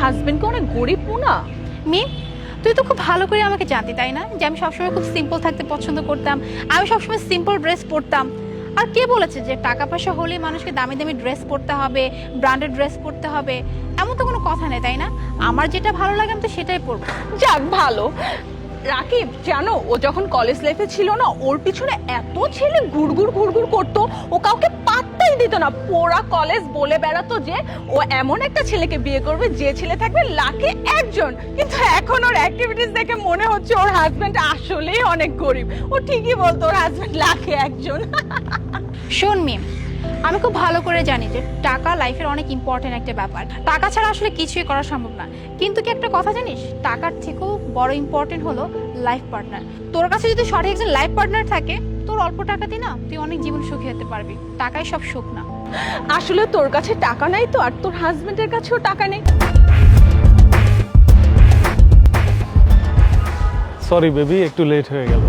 হাজবেন্ডকে অনেক গরিব না মি তুই তো খুব ভালো করে আমাকে জানতি তাই না? যে আমি সবসময় খুব সিম্পল থাকতে পছন্দ করতাম আমি সবসময় সিম্পল ড্রেস পরতাম। আর কে বলেছে যে টাকা পয়সা হলে মানুষকে দামি দামি ড্রেস পরতে হবে ব্র্যান্ডেড ড্রেস পরতে হবে? এমন তো কোনো কথা নেই তাই না? আমার যেটা ভালো লাগে আমি তো সেটাই পরবো। যাক ভালো। রাকিব জানো ও যখন কলেজ লাইফে ছিল না ওর পিছনে এত ছেলে গুড়গুড় ঘুরঘুর করতো ও কাউকে পাত্তাই দিত না, পোড়া কলেজ বলে বেড়াতো যে, ও এমন একটা ছেলেকে বিয়ে করবে, যে ছেলে থাকবে লাখে একজন। কিন্তু এখন ওর অ্যাক্টিভিটিস দেখে মনে হচ্ছে ওর হাজবেন্ড আসলেই অনেক গরিব। ও ঠিকই বলতো, ওর হাজবেন্ড লাখে একজন। শোন মিম, আমি খুব ভালো করে জানি যে টাকা লাইফের অনেক ইম্পর্টেন্ট একটা ব্যাপার। টাকা ছাড়া আসলে কিছুই করা সম্ভব না। কিন্তু কি একটা কথা জানিস? টাকার থেকেও বড় ইম্পর্টেন্ট হলো লাইফ পার্টনার তোর কাছে যদি সঠিক একজন লাইফ পার্টনার থাকে তোর অল্প টাকা দি না তুই অনেক জীবন সুখী হতে পারবি। টাকাই সব সুখ না। আসলে তোর কাছে টাকা নাই তো আর তোর হাজবেন্ডের কাছেও টাকা নেই। সরি বেবি একটু লেট হয়ে গেল।